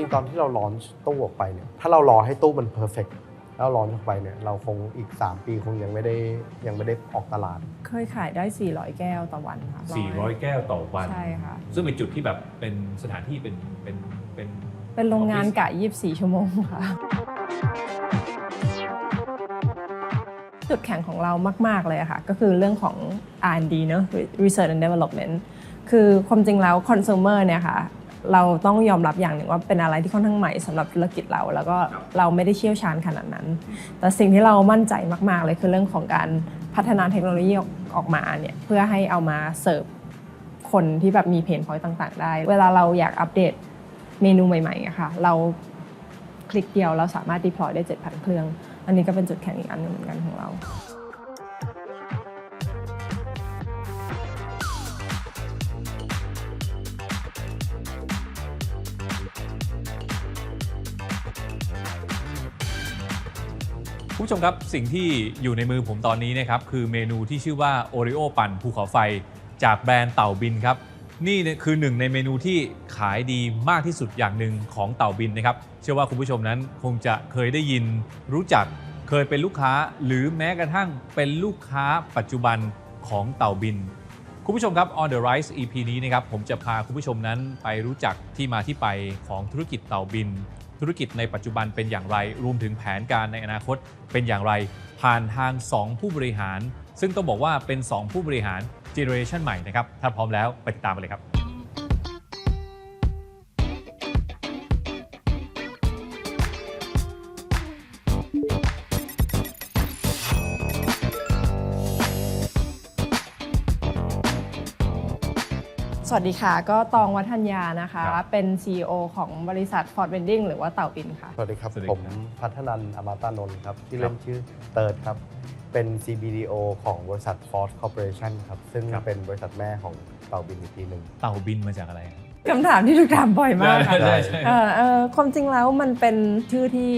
ริงๆ ตอนที่เราลอนตู้ออกไปเนี่ย ถ้าเรารอให้ตู้มันเพอร์เฟกแล้วลอนออกไปเนี่ย เราคงอีก 3 ปีคงยังไม่ได้ยังไม่ได้ออกตลาด เคยขายได้ 400 แก้วต่อวันค่ะ400 แก้วต่อวัน ใช่ค่ะ ซึ่งเป็นจุดที่แบบเป็นสถานที่เป็นเป็นเป็นเป็นโรงงานออฟฟิศกะ 24 ชั่วโมงค่ะจุดแข็งของเรามาก ๆ เลยอะค่ะ ก็คือเรื่องของ R&D เนอะ Research and Development คือความจริงแล้ว consumer เนี่ยค่ะ เราต้องยอมรับอย่างหนึ่งว่าเป็นอะไรที่ค่อนข้างใหม่สำหรับธุรกิจเรา แล้วก็เราไม่ได้เชี่ยวชาญขนาดนั้น แต่สิ่งที่เรามั่นใจมากๆเลยคือเรื่องของการพัฒนาเทคโนโลยีออกออกมาเนี่ยเพื่อให้เอามาเสิร์ฟคนที่แบบมีเพนพอยต์ต่าง ๆ ได้ เวลาเราอยากอัปเดตเมนูใหม่ๆอะค่ะเราคลิกเดียวเราสามารถ deploy ได้ 7,000 เครื่อง อันนี้ก็เป็นจุดแข็งอีกอันหนึงเหมือนกันของเรา ผู้ชมครับสิ่งที่อยู่ในมือผมตอนนี้นะครับคือเมนูที่ชื่อว่าโอริโอปั่นภูเขาไฟ จากแบรนด์เต่าบินครับ นี่คือหนึ่งในเมนูที่ขายดีมากที่สุดอย่างหนึ่งของเต่าบินนะครับ เชื่อว่าคุณผู้ชมนั้นคงจะเคยได้ยิน รู้จักเคยเป็นลูกค้า หรือแม้กระทั่งเป็นลูกค้าปัจจุบันของเต่าบิน คุณผู้ชมครับ On the Rise EP นี้นะครับผมจะพาคุณผู้ชมนั้นไปรู้จักที่มาที่ไปของธุรกิจเต่าบิน ธุรกิจในปัจจุบันเป็นอย่างไร รวมถึงแผนการในอนาคตเป็นอย่างไร ผ่านทาง 2 ผู้บริหาร ซึ่งต้องบอกว่าเป็น 2 ผู้บริหารเจเนอเรชันใหม่นะครับ ถ้าพร้อมแล้วไปติดตามกันเลยครับ สวัสดีค่ะ ก็ตองวัฒนยานะคะ ครับ เป็น CEO ของบริษัท Ford Vending หรือว่าเต่าบินค่ะ สวัสดีครับ สวัสดีผคมรับพัฒนันท์อมาตานนท์ครับที่อเล่นครับชื่อเติร์ดครับ เป็น CBDO ของบริษัท Ford Corporation ครับ ซึ่งครับ เป็นบริษัทแม่ของเต่าบินอีกทีหนึ่ง เต่าบินมาจากอะไรคำถามที่ถูกถามบ่อยมากค่ะ ใช่ใช่เอ่อเอ่อความจริงแล้วมันเป็นชื่อที่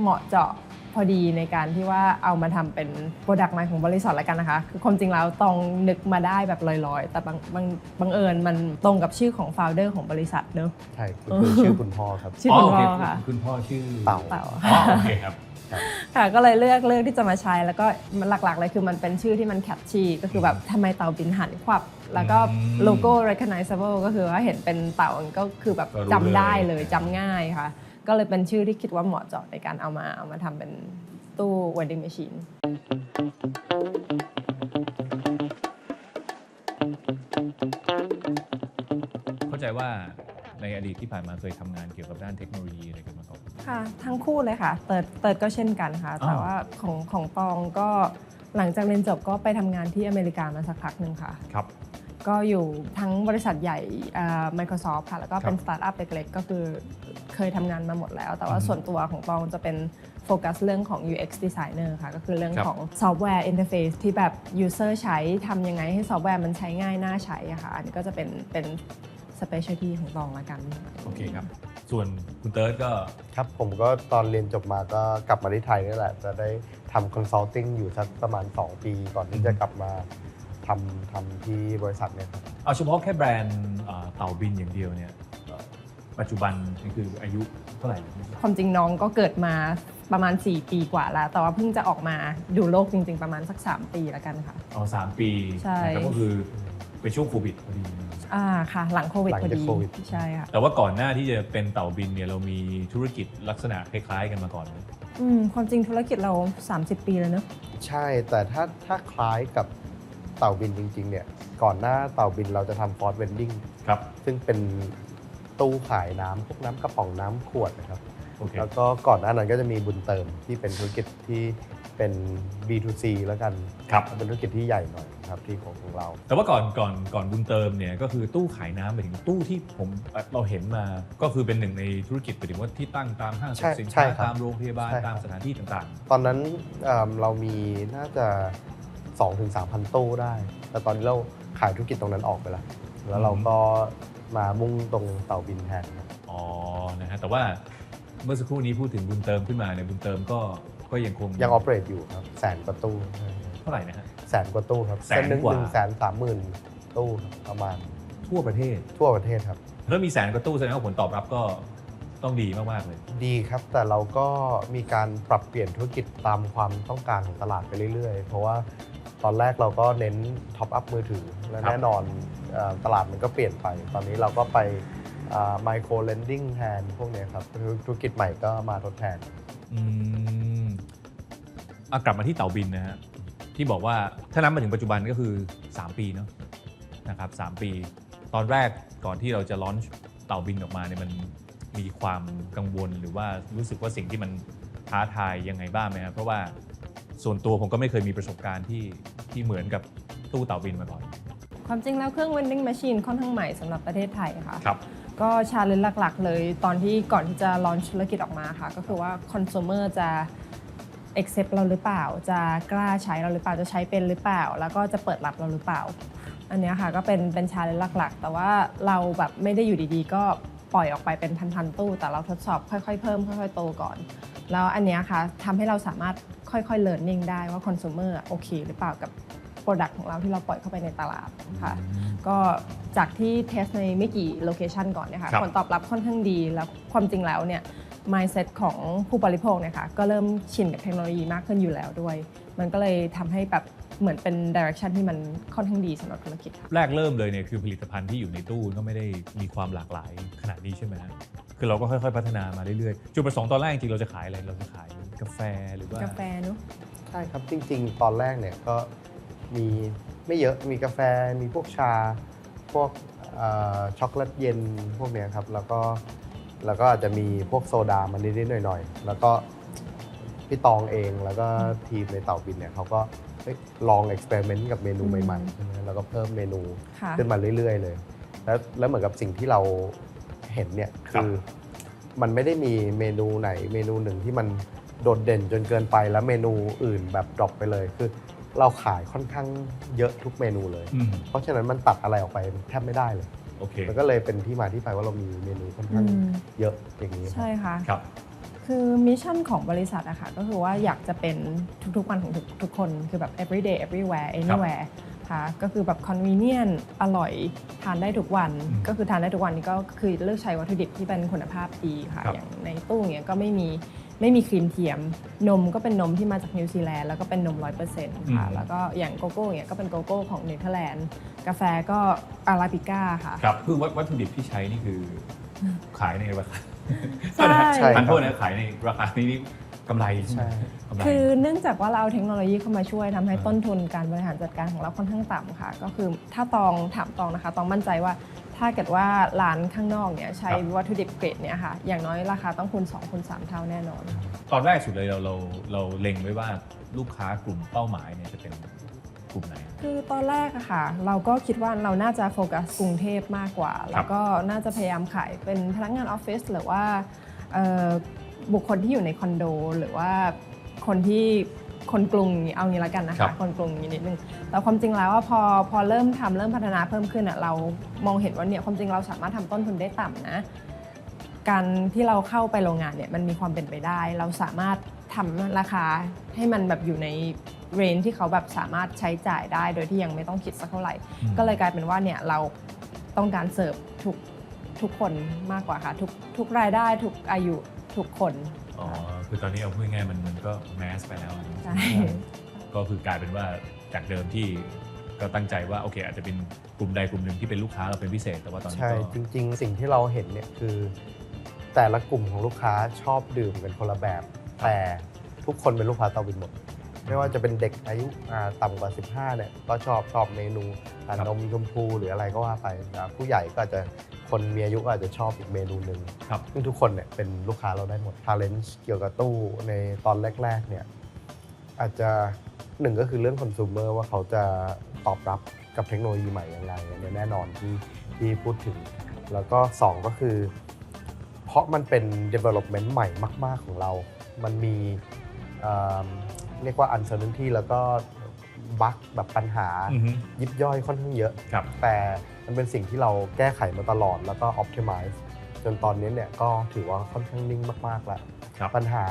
เหมาะเจาะ พอดีในการที่ว่าเอามาทำเป็นโปรดักต์ใหม่ของบริษัทแล้วกันนะคะ คือความจริงแล้วต้องนึกมาได้แบบลอยๆ แต่บางบางบังเอิญมันตรงกับชื่อของโฟลเดอร์ของบริษัทเนอะใช่คือคือชื่อคุณพ่อครับ ชื่อคุณโเคพ่อค่ะ คุณพ่อชื่อเต่าเต่าอ๋อโอเคครับค่ะก็เลยเลือกเลือกที่จะมาใช้แล้วก็มันหลักๆเลยคือมันเป็นชื่อที่มันแคชชี่ก็คือแบบทำไมเต่าบินหันขวับ แล้วก็อืมโลโก้ recognizable ก็คือว่าเห็นเป็นเต่าก็คือแบบก็รู้จำได้เลยเลยจำง่ายค่ะ ก็เลยเป็นชื่อที่คิดว่าเหมาะเจาะในการเอามาเอามาทำเป็นตู้ vending machine เข้าใจว่าในอดีตที่ผ่านมาเคยทำงานเกี่ยวกับด้านเทคโนโลยีอะไรกันมาก่อน ค่ะทั้งคู่เลยค่ะ เติร์ดเติร์ดก็เช่นกันค่ะ แต่อ้าวว่าของของตองก็หลังจากเรียนจบก็ไปทำงานที่อเมริกามาสักพักหนึ่งค่ะ ครับ ก็อยู่ทั้งบริษัทใหญ่เอ่อ Microsoft ค่ะ แล้วก็เป็นครับสตาร์ทอัพเล็กๆก็คือเคยทำงานมาหมดแล้ว แต่ว่าอืมส่วนตัวของตองจะเป็นโฟกัสเรื่องของ UX designer ค่ะ ก็คือเรื่องครับของซอฟต์แวร์ interface ที่แบบ user ใช้ทำยังไงให้ซอฟต์แวร์มันใช้ง่าย น่าใช้อะค่ะ อันนี้ก็จะเป็นเป็น specialty ของตองละกัน โอเคครับ ส่วนคุณเติร์ดก็ ครับ ผมก็ตอนเรียนจบมาก็กลับมาที่ไทยนี่แหละ จะได้ทำ consulting อยู่สักประมาณ 2 ปีก่อนที่จะกลับมา ทำทำที่บริษัทเนี่ยครับเอาเฉพาะแค่แบรนด์เอ่อเต่าบินอย่างเดียวเนี่ยเอ่อปัจจุบันนี่คืออายุเท่าไหร่แล้วความจริงน้องก็เกิดมาประมาณ 4 ปีกว่าแล้ว แต่ว่าเพิ่งจะออกมาดูโลกจริง ๆ ประมาณสัก 3 ปีแล้วกันค่ะอ๋อสามปีใช่ นะครับก็คือเป็นช่วงโควิดพอดีอ่าค่ะ หลังโควิดหลังพอจากดีโควิด ใช่ค่ะ แต่ว่าก่อนหน้าที่จะเป็นเต่าบินเนี่ยเรามีธุรกิจลักษณะคล้ายๆกันมาก่อนไหมอืมความจริงธุรกิจเรา 30 ปีแล้วเนอะ ใช่แต่ถ้าถ้าคล้ายกับ เต่าบินจริงๆเนี่ยก่อนหน้าเต่าบินเราจะทำ Ford Vending ครับซึ่งเป็นตู้ขายน้ำพวกน้ำกระป๋องน้ำขวดนะครับโอเคแล้วก็ก่อนหน้านั้นก็จะมีบุญเติมที่เป็นธุรกิจที่เป็น B2C แล้วกันครับ เป็นธุรกิจที่ใหญ่หน่อยครับที่ของของเรา แต่ว่าก่อนก่อนก่อนบุญเติมเนี่ยก็คือตู้ขายน้ำไปถึงตู้ที่ผมเอ่อเราเห็นมาก็คือเป็นหนึ่งในธุรกิจไปถึงว่าที่ตั้งตามห้างสรรพสินใช่ค้าครับตามโรงพยาบาลใช่ครับ ตามสถานที่ต่างตอนนั้นเอิ่มเรามีน่าจะ 2-3,000 ตู้ได้ แต่ตอนนี้เราขายธุรกิจตรงนั้นออกไปแล้ว แล้วเราก็มามุ่งตรงเต่าบินแทนครับๆอ๋อ นะฮะ แต่ว่าเมื่อสักครู่นี้พูดถึงบุญเติมขึ้นมาเนี่ยบุญเติมก็ก็ยังคงยังออเปเรตอยู่ครับแสนกว่าตู้เท่าไหร่นะฮะ แสนกว่าตู้ครับแสนหนึ่งกว่า หนึ่งแสนสามหมื่นตู้ครับประมาณทั่วประเทศ ทั่วประเทศครับ แล้วมีแสนกว่าตู้แสดงว่าผลตอบรับก็ต้องดีมากๆเลย ดีครับแต่เราก็มีการปรับเปลี่ยนธุรกิจตามความต้องการของตลาดไปเรื่อยๆ เพราะว่า ตอนแรกเราก็เน้นท็อปอัพมือถือและครับแน่นอนเอ่อตลาดมันก็เปลี่ยนไป ตอนนี้เราก็ไปไมโครเลนดิ้งแทนพวกเนี้ยครับธุรกิจใหม่ก็มาทดแทนอืมอะกลับมาที่เต่าบินนะฮะที่บอกว่าถ้านับมาถึงปัจจุบันก็คือ 3 ปีเนาะนะครับสามปี ตอนแรกก่อนที่เราจะลอนช์เต่าบินออกมาเนี่ยมันมีความกังวลหรือว่ารู้สึกว่าสิ่งที่มันท้าทายยังไงบ้างไหมครับเพราะว่า ส่วนตัวผมก็ไม่เคยมีประสบการณ์ที่ที่เหมือนกับตู้เต่าบินมาก่อน ความจริงแล้วเครื่อง vending machine ค่อนข้างใหม่สำหรับประเทศไทยค่ะ ครับ ก็ชาเลนจ์หลักๆ เลยตอนที่ก่อนที่จะลอนธุรกิจออกมาค่ะ ก็คือว่าคอน sumer จะ accept เราหรือเปล่า จะกล้าใช้เราหรือเปล่าจะใช้เป็นหรือเปล่า แล้วก็จะเปิดรับเราหรือเปล่า อันเนี้ยค่ะก็เป็นเป็นชาเลนจ์หลักๆ แต่ว่าเราแบบไม่ได้อยู่ดีๆ ก็ปล่อยออกไปเป็นพันๆตู้ แต่เราทดสอบค่อยๆ เพิ่มค่อยๆ โตก่อน แล้วอันเนี้ยค่ะทำให้เราสามารถค่อยๆ learning ได้ว่า consumer โอเค หรือเปล่ากับ product ของเราที่เราปล่อยเข้าไปในตลาดค่ะก็จากที่เทสในไม่กี่โลเคชันก่อนเนี่ยค่ะครับผลตอบรับค่อนข้างดีแล้วความจริงแล้วเนี่ย mindset ของผู้บริโภคเนี่ยค่ะก็เริ่มชินกับเทคโนโลยีมากขึ้นอยู่แล้วด้วย มันก็เลยทำให้แบบ เหมือนเป็น direction ที่มันค่อนข้างดีสำหรับธุรกิจค่ะแรกเริ่มเลยเนี่ยคือผลิตภัณฑ์ที่อยู่ในตู้ก็ไม่ได้มีความหลากหลายขนาดนี้ใช่ไหมฮะคือเราก็ค่อยๆพัฒนามาเรื่อยๆจุดประสงค์ตอนแรกจริงๆเราจะขายอะไรเราจะขายกาแฟหรือว่ากาแฟเนาะใช่ครับจริง ๆ ตอนแรกเนี่ยก็มีไม่เยอะมีกาแฟมีพวกชา พวกเอ่อช็อกโกแลตเย็นพวกเนี้ยครับแล้วก็แล้วก็อาจจะมีพวกโซดามานิดๆหน่อยๆ แล้วก็พี่ตองเองแล้วก็ทีมในเต่าบินเนี่ยเขาก็เฮ้ย ลองเอ็กซ์เพร์เมนต์กับเมนูอืมใหม่ๆใช่ไหมแล้วก็เพิ่มเมนูค่ะขึ้นมาเรื่อย ๆ เลย แล้วแล้วเหมือนกับสิ่งที่เราเห็นเนี่ยครับ คือมันไม่ได้มีเมนูไหนเมนูหนึ่งที่มันโดดเด่นจนเกินไปแล้วเมนูอื่นแบบดรอปไปเลยคือ เราขายค่อนข้างเยอะทุกเมนูเลย อืมเพราะฉะนั้นมันตัดอะไรออกไปแทบไม่ได้เลย โอเคมันก็เลยเป็นที่มาที่ไปว่าเรามีเมนูค่อนข้างอืมเยอะอย่างนี้ครับ ใช่ค่ะ ครับ คือมิชชั่นของบริษัทอะค่ะก็คือว่าอยากจะเป็นทุกๆวันของทุกทุกคน คือแบบ everyday everywhere anywhere ค่ะก็คือแบบ convenient อร่อยทานได้ทุกวันอืมก็คือทานได้ทุกวันนี้ก็คือเลือกใช้วัตถุดิบที่เป็นคุณภาพดีค่ะครับอย่างในตู้เนี้ยก็ไม่มีไม่มีครีมเทียม นมก็เป็นนมที่มาจากนิวซีแลนด์แล้วก็เป็นนม100%ค่ะ แล้วก็อย่างโกโก้เนี้ยก็เป็นโกโก้ของเนเธอร์แลนด์ กาแฟก็อาราบิก้าค่ะ ครับคือวัตวัตถุดิบที่ใช้นี่คือขายในราคา ใช่ ใช่ทันโทษนะขายในราคานี้นี่กำไรใช่ไหมใช่ กำไร คือเนื่องจากว่าเราเอาเทคโนโลยีเข้ามาช่วยทำให้อ่าต้นทุนการบริหารจัดการของเราค่อนข้างต่ำค่ะ ก็คือถ้าตองถามตองนะคะตองมั่นใจว่าถ้าเกิดว่าร้านข้างนอกเนี่ยใช้วัตถุดิบเกรดเนี่ยค่ะอย่างน้อยราคาต้องคูณ2คูณ3เท่าแน่นอน ตอนแรกสุดเลยเราเราเราเล็งไว้ว่าลูกค้ากลุ่มเป้าหมายเนี่ยจะเป็น กลุ่มไหน คือตอนแรกอะค่ะ เราก็คิดว่าเราน่าจะโฟกัสกรุงเทพมากกว่า แล้วก็น่าจะพยายามขายเป็นพนักงานออฟฟิศหรือว่าเอ่อบุคคลที่อยู่ในคอนโด หรือว่าคนที่คนกรุงเอางี้ละกันนะครัคะบคนกรุงอย่างนี้นิดนึงแต่ความจริงแล้วว่าพอพอเริ่มทำเริ่มพัฒนาเพิ่มขึ้นอะเรามองเห็นว่าเนี่ยความจริงเราสามารถทำต้นทุนได้ต่ำนะการที่เราเข้าไปโรงงานเนี่ยมันมีความเป็นไปได้ เราสามารถทำราคาให้มันแบบอยู่ใน เรนที่เขาแบบสามารถใช้จ่ายได้โดยที่ยังไม่ต้องคิดสักเท่าไหร่อืมก็เลยกลายเป็นว่าเนี่ยเราต้องการเสิร์ฟทุกทุกคนมากกว่าค่ะ ทุกทุกรายได้ทุกอายุทุกคนอ๋อคือตอนนี้เอาพูดง่ายๆมันมันก็แมสไปแล้วใช่ก็คือกลายเป็นว่าจากเดิมที่ก็ตั้งใจว่าโอเค อาจจะเป็นกลุ่มใดกลุ่มหนึ่งที่เป็นลูกค้าเราเป็นพิเศษแต่ว่าตอนนี้ใช่ก็จริง ๆ สิ่งที่เราเห็นเนี่ยคือ แต่ละกลุ่มของลูกค้าชอบดื่มกันคนละแบบ แต่ทุกคนเป็นลูกค้าเตาบินหมด ไม่ว่าจะเป็นเด็กอายุอ่าต่ำกว่า 15เนี่ยก็ชอบชอบเมนูอ่านมชมพูหรืออะไรก็ว่าไปนะผู้ใหญ่ก็อาจจะคนมีอายุก็อาจจะชอบอีกเมนูหนึ่ง ครับ ซึ่งทุกคนเนี่ยเป็นลูกค้าเราได้หมด challenge เกี่ยวกับตู้ในตอนแรก ๆ เนี่ยอาจจะหนึ่งก็คือเรื่องคอน sumer ว่าเขาจะตอบรับกับเทคโนโลยีใหม่อย่างไรอันนี้แน่นอนที่ที่พูดถึง แล้วก็สองก็คือ เพราะมันเป็น development ใหม่มาก ๆ ของเรา มันมีเอ่อ เรียกว่า uncertainty แล้วก็บั๊กแบบปัญหาอือฮึยิบย่อยค่อนข้างเยอะ ครับ แต่มันเป็นสิ่งที่เราแก้ไขมาตลอดแล้วก็ optimize จนตอนนี้เนี่ยก็ถือว่าค่อนข้างนิ่งมากๆแล้ว ครับ ปัญหา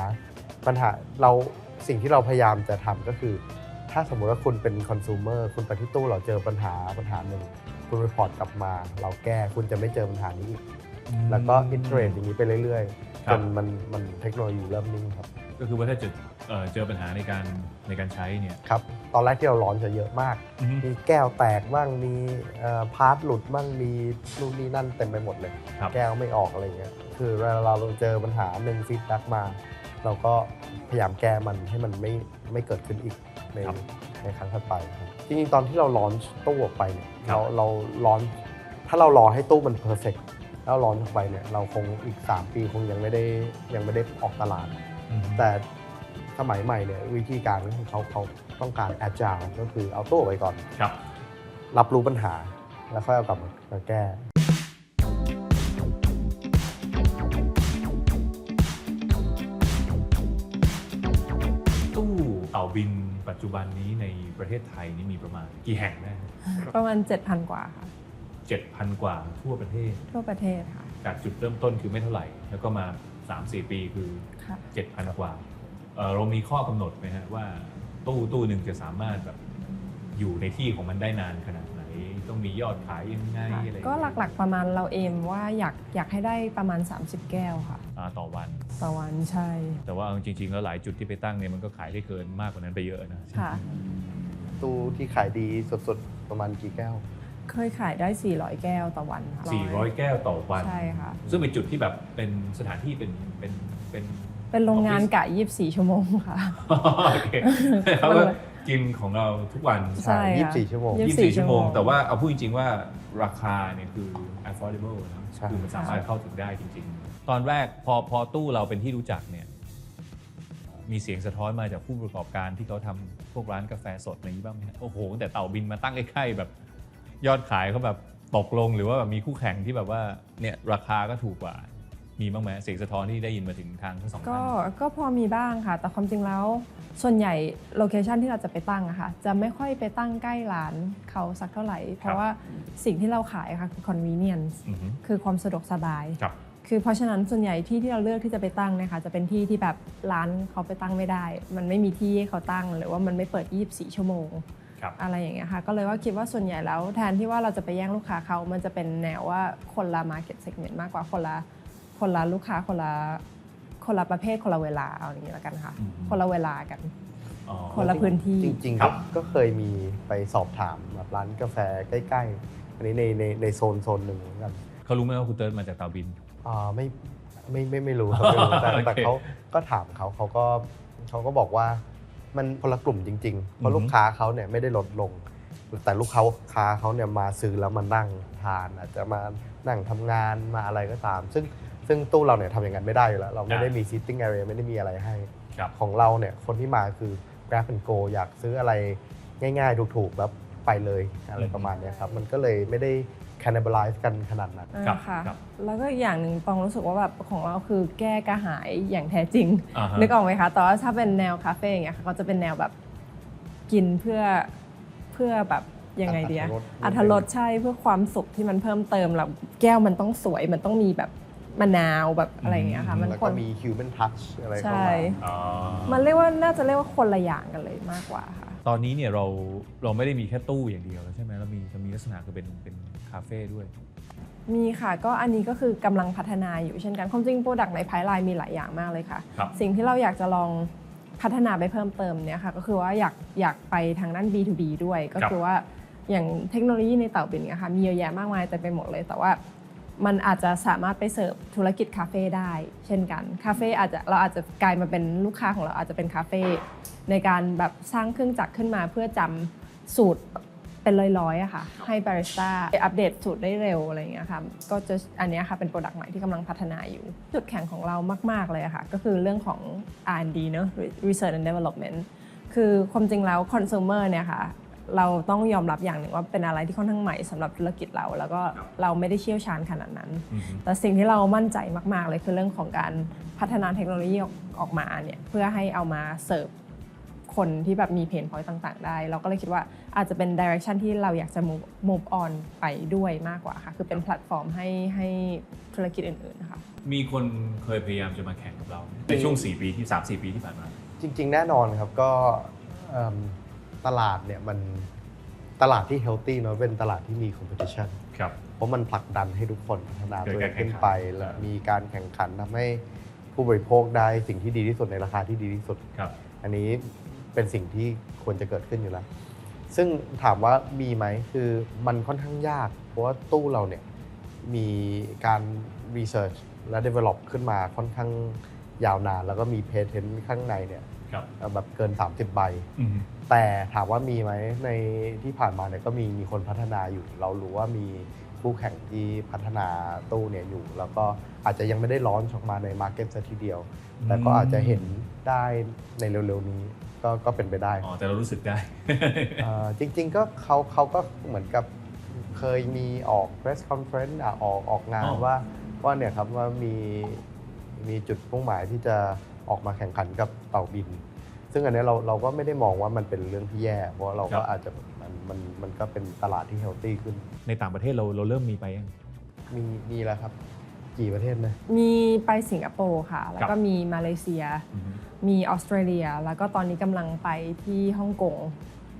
ปัญหาเราสิ่งที่เราพยายามจะทำก็คือ ถ้าสมมุติว่าคุณเป็นคอน sumer คุณไปที่ตู้เราเจอปัญหาปัญหาหนึ่งคุณรีพอร์ตกลับมา เราแก้คุณจะไม่เจอปัญหานี้อีกแล้วก็อินเทรดอย่างนี้ไปเรื่อยๆครัจบนมันมันเทคโนโลยีเริ่มนิ่งครับ ก็คือว่าถ้าเจอเอ่อเจอปัญหาในการในการใช้เนี่ย ครับตอนแรกที่เราร้อนจะเยอะมาก อือฮึ มีแก้วแตกบ้างมีเอ่อพาร์ทหลุดบ้างมีนู่นนี่นั่นเต็มไปหมดเลย ครับ แก้วไม่ออกอะไรเงี้ยคือเวลาเราเจอปัญหาหนึ่งฟีดแบ็กมา เราก็พยายามแก้มันให้มันไม่ไม่เกิดขึ้นอีกในครับในครั้งถัดไปครับจริงๆตอนที่เราลอนตู้ออกไปเนี่ยครับ เราเราลอนถ้าเรารอให้ตู้มันเพอร์เฟกแล้วลอนออกไปเนี่ยเราคงอีก 3 ปีคงยังไม่ได้ยังไม่ได้ออกตลาดอือฮึ แต่สมัยใหม่เนี่ยวิธีการก็คือเขาเขาต้องการ agile ก็คือเอาตู้ออกไปก่อนครับ รับรู้ปัญหาแล้วค่อยเอากลับมามาแก้ตู้เต่าบินปัจจุบันนี้ในประเทศไทยนี่มีประมาณกี่แห่งนะประมาณ 7,000 กว่าค่ะเจ็ดพันกว่าทั่วประเทศ ทั่วประเทศค่ะ จากจุดเริ่มต้นคือไม่เท่าไหร่ แล้วก็มา 3-4 ปีคือ ค่ะ7,000กว่าเอ่อเรามีข้อกำหนดไหมฮะว่าตู้ตู้หนึ่งจะสามารถแบบอยู่ในที่ของมันได้นานขนาดไหน ต้องมียอดขายยังไงอะไรอย่างก็เงี้ยหลักๆประมาณเราเอมว่าอยากอยากให้ได้ประมาณ 30 แก้วค่ะอ่าต่อวันต่อวันใช่ แต่ว่าเอาจริงๆแล้วหลายจุดที่ไปตั้งเนี่ยมันก็ขายได้เกินมากกว่านั้นไปเยอะนะค่ะตู้ที่ขายดีสุดๆประมาณกี่แก้ว เคยขายได้ 400 แก้วต่อวันค่ะ400 แก้วต่อวันใช่ค่ะซึ่งเป็นจุดที่แบบเป็นสถานที่เป็นเป็นเป็น เป็นโรงงานออฟฟิศกะ24ชั่วโมงค่ะโอเคเขาก็กินของเราทุกวันใช่ค่ะ24ชั่วโมงยี่สิบ24ชั่วโมง แต่ว่าเอาพูดจริง ๆ ว่าราคาเนี่ยคือ affordable นะใช่คือมันสามารถเข้าถึงได้จริง ๆ ตอนแรกพอพอตู้เราเป็นที่รู้จักเนี่ยมีเสียงสะท้อนมาจากผู้ประกอบการที่เขาทำพวกร้านกาแฟสดอะไรอย่างนี้บ้างไหมฮะโอ้โหตั้งแต่เต่าบินมาตั้งใกล้ๆแบบยอดขายเขาแบบตกลงหรือว่าแบบมีคู่แข่งที่แบบว่าเนี่ยราคาก็ถูกกว่า มีบ้างไหมเสียงสะท้อนที่ได้ยินมาถึงทางทั้งสองก็ท่านก็พอมีบ้างค่ะ แต่ความจริงแล้ว ส่วนใหญ่โลเคชันที่เราจะไปตั้งอะค่ะจะไม่ค่อยไปตั้งใกล้ร้านเขาสักเท่าไหร่ เพราะว่าสิ่งที่เราขายอะค่ะคือ convenience อือฮึคือความสะดวกสบาย ครับ คือเพราะฉะนั้นส่วนใหญ่ที่ที่เราเลือกที่จะไปตั้งเนะคะ จะเป็นที่ที่แบบร้านเขาไปตั้งไม่ได้ มันไม่มีที่ให้เขาตั้งหรือว่ามันไม่เปิด 24 ชั่วโมง ครับ อะไรอย่างเงี้ยค่ะ ก็เลยว่าคิดว่าส่วนใหญ่แล้วแทนที่ว่าเราจะไปแย่งลูกค้าเขา มันจะเป็นแนวว่าคนละ market segment มากกว่าคนละ คนละลูกค้าคนละคนละประเภทคนละเวลาเอาอย่างนี้แล้วกันค่ะอืมคนละเวลากันอ๋อคนละพื้นที่จริงๆครัก็บก็เคยมีไปสอบถามแบบร้านกาแฟใกล้ๆอันนี้ในในในโซนโซนหนึ่งเหมือนกันเขารู้ไหมว่าคุณเติร์ดมาจากเตาบินอ่าไม่ไม่ไม่ไม่รู้ครับไม่รู้แต่โอเคแต่เขาก็ถามเขาเขาก็เขาก็บอกว่ามันคนละกลุ่มจริงๆ เพอือราะฮึลูกค้าเขาเนี่ยไม่ได้ลดลง แต่ลูกค้าค้าเขาเนี่ยมาซื้อแล้วมานั่งทาน อาจจะมานั่งทำงานมาอะไรก็ตาม ซึ่ง ซึ่งตู้เราเนี่ยทำอย่างนั้นไม่ได้อยู่แล้ว เราไม่ได้มี sitting area ไม่ได้มีอะไรให้ครับของเราเนี่ยคนที่มาคือ grab and go อยากซื้ออะไรง่ายๆ ถูกๆ แล้วไปเลยอะไรประมาณเนี้ยครับ มันก็เลยไม่ได้ cannibalize กันขนาดนั้นครับอ่าค่ะครับแล้วก็อีกอย่างหนึ่งปองรู้สึกว่าแบบของเราคือแก้กระหายอย่างแท้จริงอ่าฮะนึกออกไหมคะแต่ว่าถ้าเป็นแนวคาเฟ่อย่างเงี้ยค่ะก็จะเป็นแนวแบบกินเพื่อเพื่อแบบยังไงดีอะอรรถรสอัธรสใช่เพื่อความสุขที่มันเพิ่มเติมแล้วแก้วมันต้องสวยมันต้องมีแบบ มะนาวแบบอะไรอย่างเงี้ยค่ะ มันแล้วคก็นมี human touch อะไรเข้าใช่ มาอ๋อมันเรียกว่าน่าจะเรียกว่าคนละอย่างกันเลยมากกว่าค่ะ ตอนนี้เนี่ยเราเราไม่ได้มีแค่ตู้อย่างเดียวแล้วใช่ไหมเรามีจะมีลักษณะคือเป็นเป็นคาเฟ่ด้วย มีค่ะก็อันนี้ก็คือกำลังพัฒนาอยู่เช่นกันความจริงโปรดักต์ในไพไลน์มีหลายอย่างมากเลยค่ะ ครับ สิ่งที่เราอยากจะลองพัฒนาไปเพิ่มเติมเนี่ยค่ะก็คือว่าอยากอยากไปทางด้าน B2B ด้วย ก็คือว่าอย่างเทคโนโลยีในเต่าบินเนี่ยค่ะมีเยอะแยะมากมายแต่ไปหมดเลย แต่ว่า มันอาจจะสามารถไปเสิร์ฟธุรกิจคาเฟ่ได้ เช่นกันคาเฟ่อาจจะเราอาจจะกลายมาเป็นลูกค้าของเราอาจจะเป็นคาเฟ่ในการแบบสร้างเครื่องจักรขึ้นมาเพื่อจำสูตรเป็นร้อยๆอะค่ะ ให้บาริสต้าอัปเดตสูตรได้เร็วอะไรอย่างเงี้ยค่ะก็จะอันนี้ค่ะเป็นโปรดักต์ใหม่ที่กำลังพัฒนาอยู่ จุดแข็งของเรามาก ๆ เลยอะค่ะ ก็คือเรื่องของ R&D เนอะ Research and Development คือความจริงแล้ว consumer เนี่ยค่ะ เราต้องยอมรับอย่างหนึ่งว่าเป็นอะไรที่ค่อนข้างใหม่สำหรับธุรกิจเรา แล้วก็เราไม่ได้เชี่ยวชาญขนาดนั้นอือฮึแต่สิ่งที่เรามั่นใจมาก ๆ เลยคือเรื่องของการพัฒนาเทคโนโลยีออกออกมาเนี่ยเพื่อให้เอามาเสิร์ฟคนที่แบบมีเพนพอยต์ต่าง ๆ ได้ เราก็เลยคิดว่าอาจจะเป็นดิเรกชันที่เราอยากจะ move move on ไปด้วยมากกว่าค่ะ คือเป็นแพลตฟอร์มให้ให้ธุรกิจอื่นๆนะคะมีคนเคยพยายามจะมาแข่งกับเราในช่วง 4 ปีที่ 3 4 ปีที่ผ่านมา จริง ๆ แน่นอนครับก็เอิ่ม ตลาดเนี่ยมันตลาดที่เฮลตี้เนาะเป็นตลาดที่มีคอมเพ t ชันครับ เพราะมันผลักดันให้ทุกคนพัฒนาเกิดตัวเอการงแข่ขึ้งนขันไป และอ่ามีมีการแข่งขันทำให้ผู้บริโภคได้สิ่งที่ดีที่สุดในราคาที่ดีที่สุด ครับ อันนี้เป็นสิ่งที่ควรจะเกิดขึ้นอยู่แล้ว ซึ่งถามว่ามีไหมคือมันค่อนข้างยาก เพราะว่าตู้เราเนี่ยมีการรีเสิร์ชและ develop ขึ้นมาค่อนข้างยาวนาน แล้วก็มีเพเทนต์ข้างในเนี่ยครับเอ่อแบบเกิน 30 ใบอืม แต่ถามว่ามีไหมในที่ผ่านมาเนี่ยก็มีมีคนพัฒนาอยู่ เรารู้ว่ามีคู่แข่งที่พัฒนาตู้เนี่ยอยู่ แล้วก็อาจจะยังไม่ได้ร้อนออกมาในมาร์เก็ตซะทีเดียว แต่ก็อาจจะเห็นได้ในเร็วๆนี้ก็ก็เป็นไปได้อ๋อแต่เรารู้สึกได้เอ่อจริง ๆ ก็เขาเขาก็เหมือนกับเคยมีออก press conference อะออกออกงานอ๋อว่าว่าเนี่ยครับว่ามีมีจุดมุ่งหมายที่จะออกมาแข่งขันกับเต่าบิน ซึ่งอันเนี้ยเราเราก็ไม่ได้มองว่ามันเป็นเรื่องที่แย่ เพราะว่าเราก็อาจจะมันมันมันก็เป็นตลาดที่เฮลตี้ขึ้น ในต่างประเทศเราเราเริ่มมีไปยังมีมีแล้วครับ กี่ประเทศนะมีไปสิงคโปร์ค่ะ แล้วก็มีมาเลเซียอืมมีออสเตรเลีย แล้วก็ตอนนี้กำลังไปที่ฮ่องกง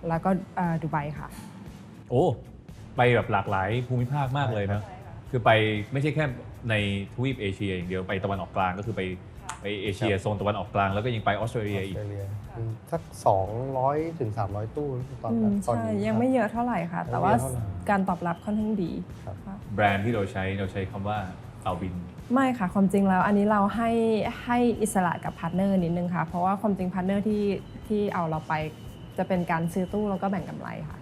แล้วก็เอ่อดูไบค่ะ โอ้ไปแบบหลากหลายภูมิภาคมากเลยนะคือไปไม่ใช่แค่ในทวีปเอเชียอย่างเดียวไปตะวันออกกลางก็คือไป ไปเอเชียโซนตะวันออกกลาง แล้วก็ยังไปออสเตรอเลียออีสกเตรเลียมีสัก 200ถึง300 ตู้ตอนอืนั้มนตอนใช่นี้ยังไม่เยอะเท่าไหร่ค่ะ แต่ว่าการตอบรับค่อนข้างดีครับ ค่ะแบรนด์ที่เราใช้เราใช้คำว่าเต่าบิน ไม่ค่ะความจริงแล้วอันนี้เราให้ให้อิสระกับพาร์ทเนอร์นิดนึงค่ะ เพราะว่าความจริงพาร์ทเนอร์ที่ที่เอาเราไปจะเป็นการซื้อตู้แล้วก็แบ่งกำไรค่ะ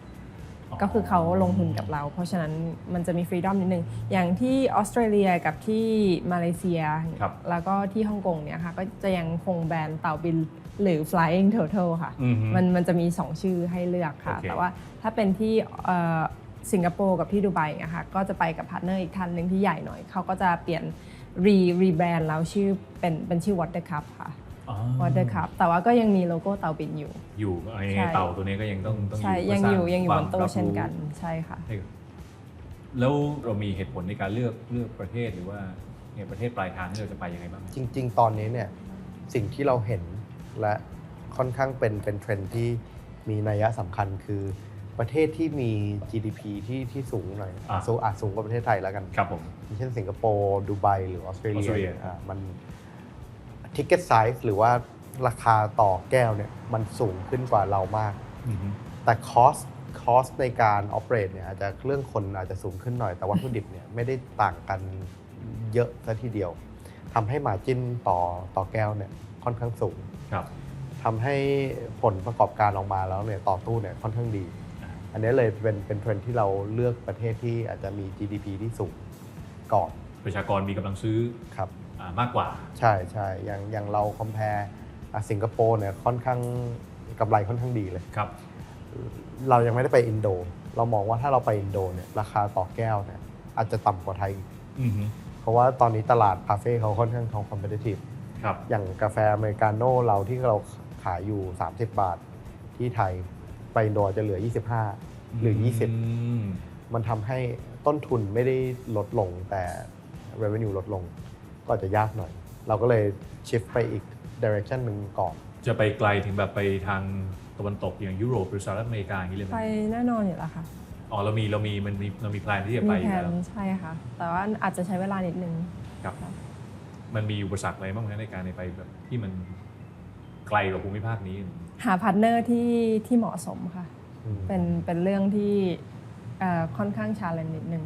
ก็คือเขาลงทุนกับเรา เพราะฉะนั้นมันจะมีฟรีดอมนิดนึง อย่างที่ออสเตรเลียกับที่มาเลเซียครับแล้วก็ที่ฮ่องกงเนี่ยค่ะก็จะยังคงแบรนด์เต่าบินหรือ flying turtle ค่ะอือฮึมันมันจะมี 2 ชื่อให้เลือกค่ะโอเคแต่ว่าถ้าเป็นที่เอ่อสิงคโปร์กับที่ดูไบเนี่ยค่ะก็จะไปกับพาร์ทเนอร์อีกท่านหนึ่งที่ใหญ่หน่อยเขาก็จะเปลี่ยนรีรีแบรนด์แล้วชื่อเป็นเป็นชื่อ Water Cup ค่ะ อ๋อ Water Cup แต่ว่าก็ยังมีโลโก้เต่าบินอยู่ อยู่ไอ้ใช่เต่าตัวนี้ก็ยังต้องต้องใช่อยู่ยังเพื่อยู่สร้ายังอยู่บนความตู้รับเช่นกันรู้ใช่ค่ะให้กับแล้วเรามีเหตุผลในการเลือกเลือกประเทศหรือว่าเนี่ยประเทศปลายทางที่เราจะไปยังไงบ้างจริง ๆ ตอนนี้เนี่ยสิ่งที่เราเห็นและค่อนข้างเป็นเป็นเทรนด์ที่มีนัยสำคัญคือประเทศที่มี GDP ที่ที่สูงหน่อยอะสูงอาจสูงกว่าประเทศไทยแล้วกันครับผมอย่างเช่นสิงคโปร์ดูไบหรือออสเตรออสเตรเลีเลียยอะมัน ทิกเก็ตไซส์หรือว่าราคาต่อแก้วเนี่ยมันสูงขึ้นกว่าเรามากอือฮึแต่คอสคอสในการออ e r a t e เนี่ยอาจจะเรื่องคนอาจจะสูงขึ้นหน่อยแต่วัตถุดิบเนี่ยไม่ได้ต่างกันเยอะซะทีเดียวทำให้มาจิ้นต่อต่อแก้วเนี่ยค่อนข้างสูงครับทำให้ผลประกอบการออกมาแล้วเนี่ยต่อตู้เนี่ยค่อนข้างดี อันนี้เลยเป็นเป็นเทรนด์ที่เราเลือกประเทศที่อาจจะมี GDP ที่สูงก่อนประชากรมีกำลังซื้อครับอ่า มากกว่า ใช่ใช่อย่างอย่างเราคอมเพลสิงคโปร์เนี่ยค่อนข้างกำไรค่อนข้างดีเลยครับ เรายังไม่ได้ไปอินโด เรามองว่าถ้าเราไปอินโดเนี่ยราคาต่อแก้วเนี่ยอาจจะต่ำกว่าไทยอีกอือฮึเพราะว่าตอนนี้ตลาดคาเฟ่เขาค่อนข้างทองคอมเพลติฟครับอย่างกาแฟอเมริกาโน่เราที่เราขายอยู่ 30 บาทที่ไทยไปอินโดอาจจะเหลือ 25 หรือม20 มันทำให้ต้นทุนไม่ได้ลดลงแต่ revenue ลดลง ก็อาจจะยากหน่อย เราก็เลย shift ไปอีก direction หนึ่งก่อน จะไปไกลถึงแบบไปทางตะวันตกอย่างยุโรปหรือสหรัฐอเมริกาอย่างนี้เลยไหมไปแน่นอนอยู่แล้วค่ะอ๋อเรามีเรามีมันมีเรามีแพลนที่จะมีไปอแผยู่นแล้วใช่ค่ะ แต่ว่าอาจจะใช้เวลานิดนึง ครับ มันมีอุปสรรคอะไรบ้างไหมในการไปแบบที่มันไกลกว่าภูมิภาคนี้ หาพาร์ทเนอร์ที่ที่เหมาะสมค่ะอืมเป็นเป็นเรื่องที่เอ่อค่อนข้างชาเลนจ์นิดนึง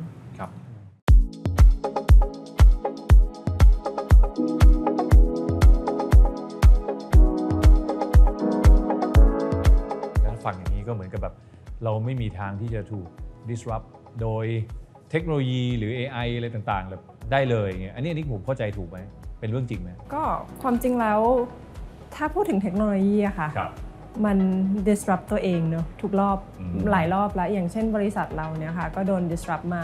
ก็เหมือนกับแบบเราไม่มีทางที่จะถูก disrupt โดยเทคโนโลยีหรือ AI อะไรต่างๆแบบได้เลยอย่างเงี้ยอันนี้อันนี้ผมเข้าใจถูกไหมเป็นเรื่องจริงไหมก็ความจริงแล้วถ้าพูดถึงเทคโนโลยีอะค่ะครับ มัน disrupt ตัวเองเนอะทุกรอบอืม หลายรอบแล้ว อย่างเช่นบริษัทเราเนี่ยค่ะ ก็โดน disrupt มา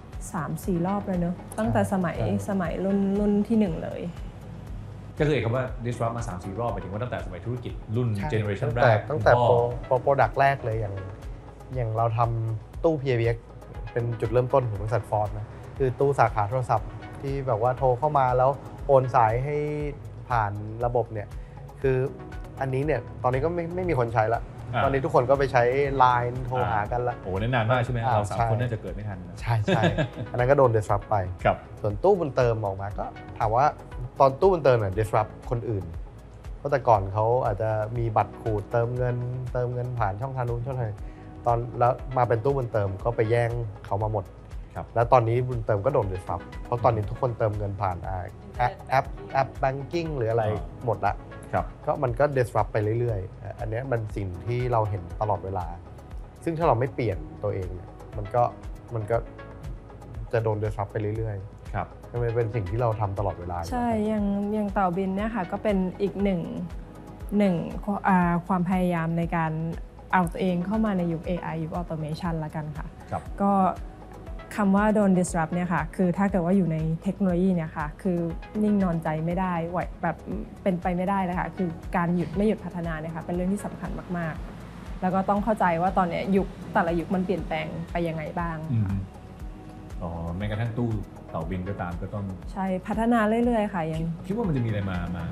3-4 รอบเลยเนอะตั้งแต่สมัยใช่ สมัยรุ่นรุ่นที่หนึ่งเลย ก็คือคำว่า disrupt มา3 4รอบไปถึงว่าตั้งแต่สมัยธุรกิจรุ่นใช่ generation ตั้งแรแต่กตั้งแต่คุณโปพ่รอโปรโปรดักต์แรกเลยอย่างอย่างเราทำตู้ PBX เป็นจุดเริ่มต้นของบริษัทฟอร์ดนะคือตู้สาขาโทรศัพท์ที่แบบว่าโทรเข้ามาแล้วโอนสายให้ผ่านระบบเนี่ยคืออันนี้เนี่ยตอนนี้ก็ไม่ไม่มีคนใช้ละ อ่า ตอนนี้ทุกคนก็ไปใช้ Line โทรหากันละ โอ้นั่นนานมากใช่ไหมอ่าเราสามใช่ คนน่าจะเกิดไม่ทันนะใช่ใช่ อันนั้นก็โดน disrupt ไป ครับ ส่วนตู้บุญเติมออกมาก็ถามว่าตอนตู้บุญเติมเนี่ย disrupt คนอื่น เพราะแต่ก่อนเขาอาจจะมีบัตรขูดเติมเงิน เติมเงินผ่านช่องทางนู้นช่องทางนี้ตอนแล้วมาเป็นตู้บุญเติมก็ไปแย่งเขามาหมด ครับ แล้วตอนนี้บุญเติมก็โดน disrupt เพราะตอนนี้ทุกคนเติมเงินผ่านอ่าแอปแอปแอป banking หรืออะไรหมดละ ครับก็มันก็ disrupt ไปเรื่อยๆอะอันเนี้ยมันสิ่งที่เราเห็นตลอดเวลา ซึ่งถ้าเราไม่เปลี่ยนตัวเองเนี่ยมันก็มันก็จะโดน disrupt ไปเรื่อยครับๆมันเป็นสิ่งที่เราทำตลอดเวลาอยู่ใช่แล้วอย่างอย่างเต่าบินเนี่ยค่ะก็เป็นอีกหนึ่งหนึ่งอ่าความพยายามในการเอาตัวเองเข้ามาในยุค AI ยุค automation ละกันค่ะ ครับ ก็ คำว่าโดน disrupt เนี่ยค่ะคือถ้าเกิดว่าอยู่ในเทคโนโลยีเนี่ยค่ะคือนิ่งนอนใจไม่ได้ไหวแบบเป็นไปไม่ได้เลยค่ะคือการหยุดไม่หยุดพัฒนาเนี่ยค่ะเป็นเรื่องที่สำคัญมากๆ แล้วก็ต้องเข้าใจว่าตอนเนี้ยยุคแต่ละยุคมันเปลี่ยนแปลงไปยังไงบ้างอืมค่ะอ๋อแม้กระทั่งตู้เต่าบินก็ตามก็ต้อง ใช่พัฒนาเรื่อยๆค่ะยังคิดว่ามันจะมีอะไรมามา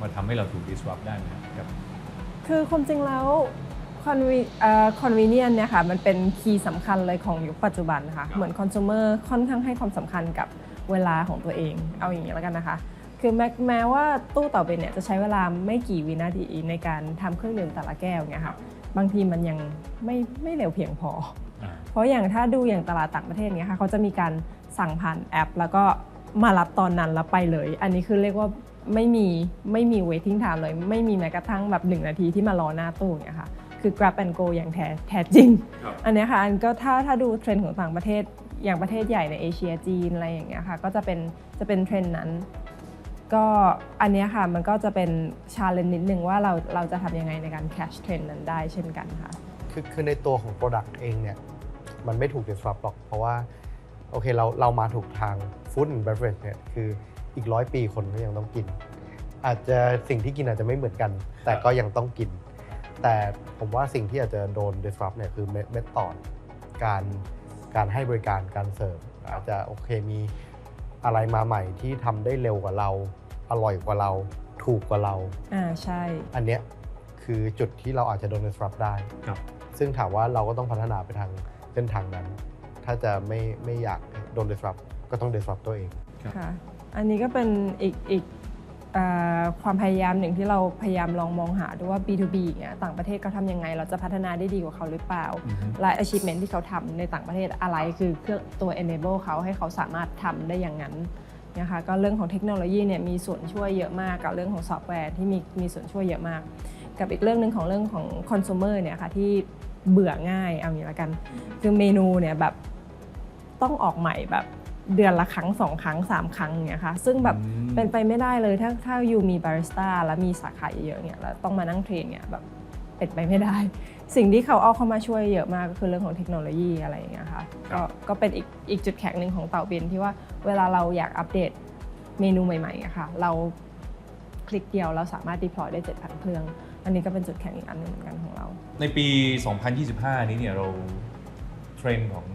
มาทำให้เราถูก disrupt ได้ไหมครับคือความจริงแล้ว conve- เอ่อ convenience เนี่ยค่ะมันเป็นคีย์สำคัญเลยของยุคปัจจุบันค่ะครับเหมือน consumer ค่อนข้างให้ความสำคัญกับเวลาของตัวเอง เอาอย่างนี้แล้วกันนะคะ คือแม้แม้ว่าตู้เต่าเบนเนี่ยจะใช้เวลาไม่กี่วินาทีในการทำเครื่องดื่มแต่ละแก้วเนี่ยค่ะบางทีมันยังไม่ไม่เร็วเพียงพอ อ่า เพราะอย่างถ้าดูอย่างตลาดต่างประเทศเนี่ยค่ะเขาจะมีการสั่งผ่านแอป แล้วก็มารับตอนนั้นแล้วไปเลย อันนี้คือเรียกว่าไม่มีไม่มี waiting time เลย ไม่มีแม้กระทั่งแบบหนึ่งนาทีที่มารอหน้าตู้เนี่ยค่ะ คือ grab and go อย่างแท้แท้จริงครับอันเนี้ยค่ะอันก็ถ้าถ้าดูเทรนด์ของต่างประเทศอย่างประเทศใหญ่ในเอเชียจีนอะไรอย่างเงี้ยค่ะก็จะเป็นจะเป็นเทรนด์นั้น ก็อันเนี้ยค่ะมันก็จะเป็นชาเลนจ์นิดนึงว่าเราเราจะทำยังไงในการแคชเทรนด์นั้นได้เช่นกันค่ะคือคือในตัวของ Product เองเนี่ยมันไม่ถูก disrupt หรอก เพราะว่าโอเคเราเรามาถูกทาง Food and Beverage เนี่ยคืออีกร้อยปีคนก็ยังต้องกิน อาจจะสิ่งที่กินอาจจะไม่เหมือนกัน แต่ก็ยังต้องกิน แต่ผมว่าสิ่งที่อาจจะโดน disrupt เนี่ยคือเมธอดการการให้บริการการเสิร์ฟอาจจะโอเคมีอะไรมาใหม่ที่ทำได้เร็วกว่าเรา อร่อยกว่าเราถูกกว่าเรา อ่าใช่ อันเนี้ยคือจุดที่เราอาจจะโดน disrupt ได้ ครับ ซึ่งถามว่าเราก็ต้องพัฒนาไปทางเส้นทางนั้น ถ้าจะไม่ไม่อยากโดน disrupt ก็ต้อง disrupt ตัวเองค่ะ อันนี้ก็เป็นอีกอีกเอ่อ ความพยายามหนึ่งที่เราพยายามลองมองหาดูว่า B2B เนี่ยต่างประเทศเขาทำยังไง เราจะพัฒนาได้ดีกว่าเขาหรือเปล่าอือฮึและ achievement ที่เขาทำในต่างประเทศอะไรคือเครื่องตัว enable เขาให้เขาสามารถทำได้อย่างนั้นนะคะก็เรื่องของเทคโนโลยีเนี่ยมีส่วนช่วยเยอะมากกับเรื่องของซอฟต์แวร์ที่มีมีส่วนช่วยเยอะมาก กับอีกเรื่องหนึ่งของเรื่องของ consumer เนี่ยค่ะที่เบื่อง่ายเอาอย่างนี้ละกัน คือเมนูเนี่ยแบบต้องออกใหม่แบบ เดือนละครั้งสองครั้งสามครั้งอย่างเงี้ยค่ะซึ่งแบบอืมเป็นไปไม่ได้เลยถ้าถ้าอยู่มีบาริสต้าแล้วมีสาขาเยอะๆเนี่ยแล้วต้องมานั่งเทรนเนี่ยแบบเป็นไปไม่ได้ สิ่งที่เขาเอาเข้ามาช่วยเยอะมากก็คือเรื่องของเทคโนโลยีอะไรอย่างเงี้ยค่ะก็ก็เป็นอีกอีกจุดแข็งหนึ่งของเต่าบินที่ว่าเวลาเราอยากอัปเดตเมนูใหม่ๆอะค่ะเราคลิกเดียวเราสามารถ deploy ได้ 7,000 เครื่อง อันนี้ก็เป็นจุดแข็งอีกอันหนึ่งเหมือนกันของเรา ในปี 2025 นี้เนี่ยเราเทรนด์ของ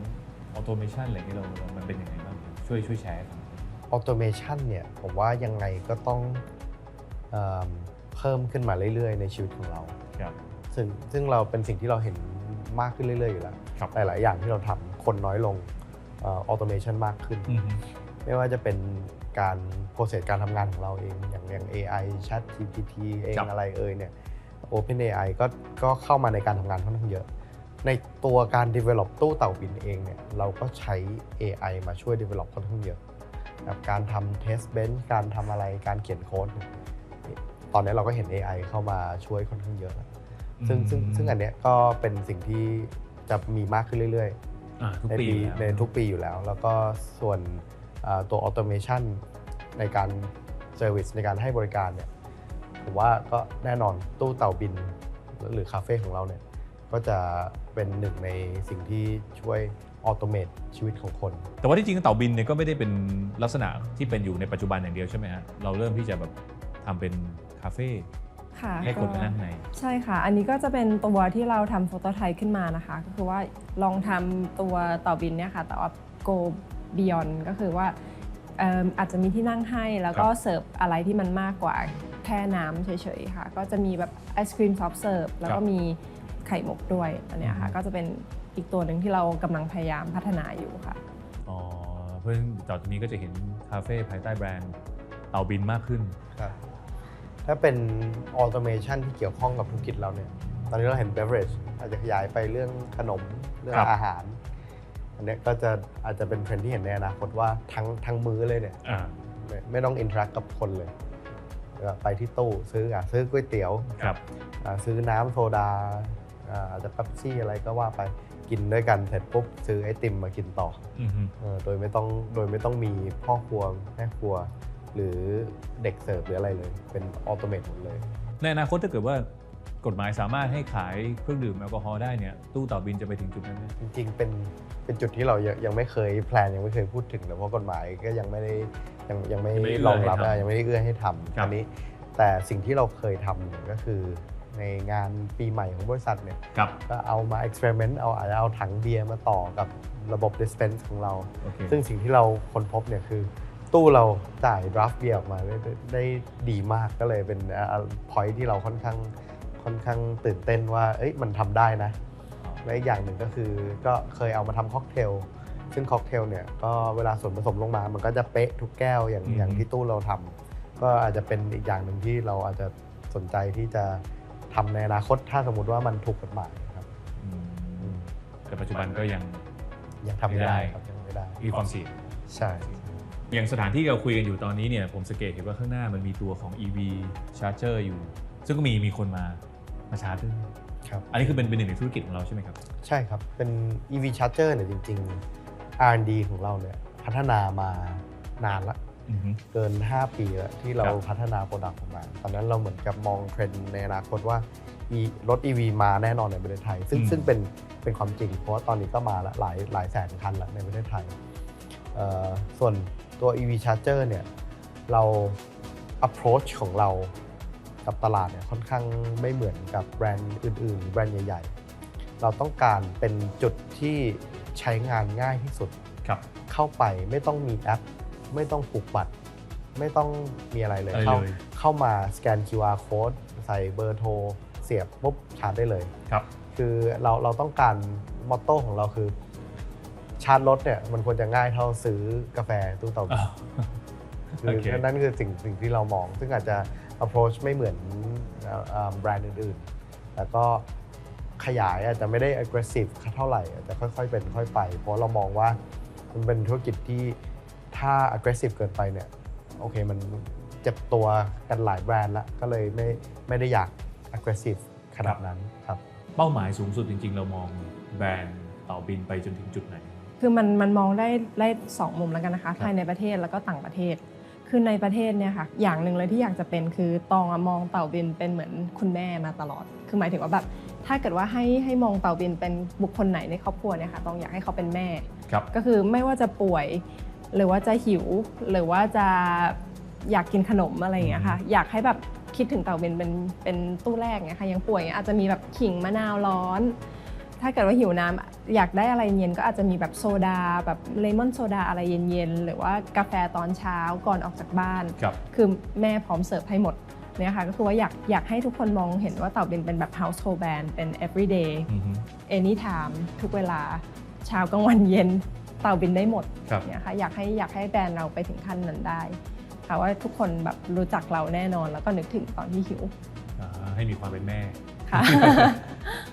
automation อะไรที่เราเรา มันเป็นยังไงบ้างครับ ช่วยช่วยแชร์ให้ฟัง automation เนี่ยผมว่ายังไงก็ต้องเอิ่มเพิ่มขึ้นมาเรื่อยๆ ในชีวิตของเรา ครับ ซึ่งซึ่งเราเป็นสิ่งที่เราเห็นมากขึ้นเรื่อยๆอยู่แล้ว ครับ หลายๆ อย่างที่เราทำคนน้อยลงเออ automation มากขึ้น อือฮึไม่ว่าจะเป็นการโปรเซสการทำงานของเราเอง อย่างอย่าง AI Chat GPT เองอะไรเอ่ยเนี่ย Open AI ก็ก็เข้ามาในการทำงานค่อนข้างเยอะ ในตัวการ develop ตู้เต่าบินเองเนี่ยเราก็ใช้ AI มาช่วย develop ค่อนข้างเยอะแบบการทำ test bench การทำอะไรการเขียนโค้ดเนี่ยตอนนี้เราก็เห็น AI เข้ามาช่วยค่อนข้างเยอะแล้วซึ่งซึ่งซึ่งอันเนี้ยก็เป็นสิ่งที่จะมีมากขึ้นเรื่อยๆอ่าทุกในปีปีแล้วในทุกปีอยู่แล้ว แล้วก็ส่วนอ่าตัวออโตเมชันในการเซอร์วิสในการให้บริการเนี่ยผมว่าก็แน่นอนตู้เต่าบินหรือคาเฟ่ของเราเนี่ย ก็จะเป็นหนึ่งในสิ่งที่ช่วยออโตเมตชีวิตของคน แต่ว่าที่จริงเต่าบินเนี่ยก็ไม่ได้เป็นลักษณะที่เป็นอยู่ในปัจจุบันอย่างเดียวใช่ไหมฮะเราเริ่มที่จะแบบทำเป็นคาเฟ่ค่ะให้คนก็มานั่งในใช่ค่ะ อันนี้ก็จะเป็นตัวที่เราทำโฟโตไทป์ขึ้นมานะคะ ก็คือว่าลองทำตัวต่อบินเนี่ยค่ะ แต่ว่า go beyond ก็คือว่าเอิ่มอาจจะมีที่นั่งให้แล้วก็ครับเสิร์ฟอะไรที่มันมากกว่าแค่น้ำเฉยๆค่ะ ก็จะมีแบบไอศครีมซอฟต์เสิร์ฟแล้วก็มี ไข่มุกด้วยอันเนี้ยค่ะอืมก็จะเป็นอีกตัวหนึ่งที่เรากำลังพยายามพัฒนาอยู่ค่ะ อ๋อเพื่อต่อจากนี้ก็จะเห็นคาเฟ่ภายใต้แบรนด์เต่าบินมากขึ้น ครับถ้าเป็นออโตเมชันที่เกี่ยวข้องกับธุรกิจเราเนี่ย ตอนนี้เราเห็น beverage อาจจะขยายไปเรื่องขนมเรื่องครับ อาหาร อันเนี้ยก็จะอาจจะเป็นเทรนด์ที่เห็นในอนาคตว่าทั้งทั้งมื้อเลยเนี่ย อ่า ไม่ไม่ต้องอินทรักกับคนเลยก็ไปที่ตู้ซื้ออะซื้อก๋วยเตี๋ยวครับ อะซื้อน้ำโซดา อะอาจจะเป๊ปซี่อะไรก็ว่าไปกินด้วยกันเสร็จปุ๊บซื้อไอติมมากินต่ออือฮึเออโดยไม่ต้องโดยไม่ต้องมีพ่อครัวแม่ครัว หรือเด็กเสิร์ฟหรืออะไรเลย เป็นออโตเมตหมดเลย ในอนาคตถ้าเกิดว่ากฎหมายสามารถให้ขายเครื่องดื่มแอลกอฮอล์ได้เนี่ยตู้เต่าบินจะไปถึงจุดนั้นไหมจริงๆเป็นเป็นจุดที่เรายังยังไม่เคยแพลนยังไม่เคยพูดถึงเลยเพราะกฎหมายก็ยังไม่ได้ยังยังไม่ยังไม่ได้รองรับเอื้อให้ทำอะยังไม่ได้เอื้อให้ทครัำบอันนี้ แต่สิ่งที่เราเคยทำเนี่ยก็คือ ในงานปีใหม่ของบริษัทเนี่ยครับก็เอามา experiment เอาอาจจะเอาถังเบียร์มาต่อกับระบบ dispense ของเราโอเคซึ่งสิ่งที่เราค้นพบเนี่ยคือ ตู้เราจ่ายดราฟเบียร์ออกมาได้ได้ได้ดีมากก็เลยเป็นพอยที่เราค่อนข้างค่อนข้างตื่นเต้นว่าเอ้ยมันทำได้นะและอีกอย่างหนึ่งก็คือก็เคยเอามาทำค็อกเทลซึ่งค็อกเทลเนี่ยก็เวลาส่วนผสมลงมา มันก็จะเป๊ะทุกแก้วอย่างอืมอย่างที่ตู้เราทำก็อาจจะเป็นอีกอย่างหนึ่งที่เราอาจจะสนใจที่จะ ทำในอนาคตถ้าสมมติว่ามันถูกกฎหมายครับอืมอืมแต่ปัจจุบันก็ยังยังทำไม่ได้ครับยังไม่ได้มีความเสี่ยงใช่อย่างสถานที่เราคุยกันอยู่ตอนนี้เนี่ยผมสังเกตเห็นว่าข้างหน้ามันมีตัวของ EV Charger อยู่ ซึ่งก็มีมีคนมามาชาร์จด้วยครับอันนี้คือเป็นเป็นหนึ่งในธุรกิจของเราใช่ไหมครับ ใช่ครับเป็น EV Charger เนี่ยจริง ๆ R&D ของเราเนี่ยพัฒนามา นานละอือฮึ เกิน 5 ปีแล้วที่เราครับพัฒนาโปรดักต์ออกมา ตอนนั้นเราเหมือนกับมองเทรนด์ในอนาคตว่า E รถ EV มาแน่นอนในประเทศไทย ซึ่งอืมซึ่งเป็นเป็นความจริง เพราะว่าตอนนี้ก็มาละหลายหลายแสนคันละในประเทศไทยเอ่อส่วนตัว EV Charger เนี่ยเรา approach ของเรากับตลาดเนี่ยค่อนข้างไม่เหมือนกับแบรนด์อื่นๆหรือแบรนด์ใหญ่ๆ เราต้องการเป็นจุดที่ใช้งานง่ายที่สุดครับเข้าไปไม่ต้องมีแอป ไม่ต้องผูกบัตร ไม่ต้องมีอะไรเลยอะไรเข้าเลยเข้ามาสแกน QR code ใส่เบอร์โทร เสียบปุ๊บชาร์จได้เลยครับ คือเราเราต้องการมอตโต้ของเราคือ ชาร์จรถเนี่ยมันควรจะง่ายเท่าซื้อกาแฟตู้เตาอ้าวคือโอเคนั่นคือสิ่งสิ่งที่เรามอง ซึ่งอาจจะ approach ไม่เหมือนเอ่อเอ่อแบรนด์อื่นๆ แต่ก็ขยายอาจจะไม่ได้ aggressive เท่าไหร่อาจจะค่อยๆ เป็นค่อยไป เพราะเรามองว่ามันเป็นธุรกิจที่ ถ้า aggressive เกินไปเนี่ยโอเคมันเจ็บตัวกันหลายแบรนด์ละก็เลยไม่ไม่ได้อยาก aggressive ขนาดนั้นครับเป้าหมายสูงสุดจริง ๆ เรามองแบรนด์เต่าบินไปจนถึงจุดไหน คือมันมันมองได้ได้สองมุมแล้วกันนะคะครับภายในประเทศแล้วก็ต่างประเทศ คือในประเทศเนี่ยค่ะอย่างหนึ่งเลยที่อยากจะเป็นคือตองอะมองเต่าบินเป็นเหมือนคุณแม่มาตลอด คือหมายถึงว่าแบบถ้าเกิดว่าให้ให้มองเต่าบินเป็นบุคคลไหนในครอบครัวเนี่ยค่ะตองอยากให้เขาเป็นแม่ครับก็คือไม่ว่าจะป่วย หรือว่าจะหิว หรือว่าจะอยากกินขนมอะไรอย่างเงี้ยค่ะ อยากให้แบบคิดถึงเต่าเป็นเป็นเป็นตู้แรกเงี้ยค่ะยังป่วยเงี้ยอาจจะมีแบบขิงมะนาวร้อน ถ้าเกิดว่าหิวน้ำอยากได้อะไรเย็นก็อาจจะมีแบบโซดาแบบเลมอนโซดาอะไรเย็นๆหรือว่ากาแฟตอนเช้าก่อนออกจากบ้านครับคือแม่พร้อมเสิร์ฟให้หมดเนี่ยค่ะก็คือว่าอยากอยากให้ทุกคนมองเห็นว่าเต่าบินเป็นแบบ household brand เป็น everyday อือฮึ anytime ทุกเวลาเช้ากลางวันเย็น เต่าบินได้หมดครับเนี่ยค่ะอยากให้อยากให้แบรนด์เราไปถึงขั้นนั้นได้ค่ะว่าทุกคนแบบรู้จักเราแน่นอนแล้วก็นึกถึงตอนที่หิวอ่าให้มีความเป็นแม่ค่ะ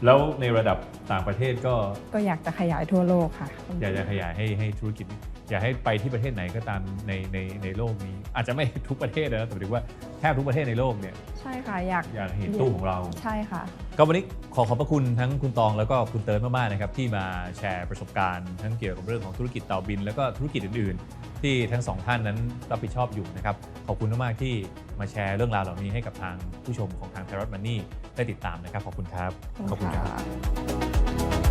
แล้วในระดับต่างประเทศก็ก็อยากจะขยายทั่วโลกค่ะ อยากจะขยายให้ให้ธุรกิจนี้ อยากให้ไปที่ประเทศไหนก็ตามในในในโลกนี้ อาจจะไม่ทุกประเทศนะแต่หมายถึงว่าแทบทุกประเทศในโลกเนี่ยใช่ค่ะอยากอยากเห็นตู้ของเรา ใช่ค่ะ ก็วันนี้ขอขอบพระคุณทั้งคุณตองแล้วก็คุณเติร์นมากๆนะครับที่มาแชร์ประสบการณ์ทั้งเกี่ยวกับเรื่องของธุรกิจเต่าบิน แล้วก็ธุรกิจอื่น ๆ ที่ทั้งสองท่านนั้นรับผิดชอบอยู่นะครับขอบคุณมากๆที่มาแชร์เรื่องราวเหล่านี้ให้กับทางผู้ชมของทางไทยรัฐมันนี่ได้ติดตามนะครับขอบคุณครับขอบคุณค่ะ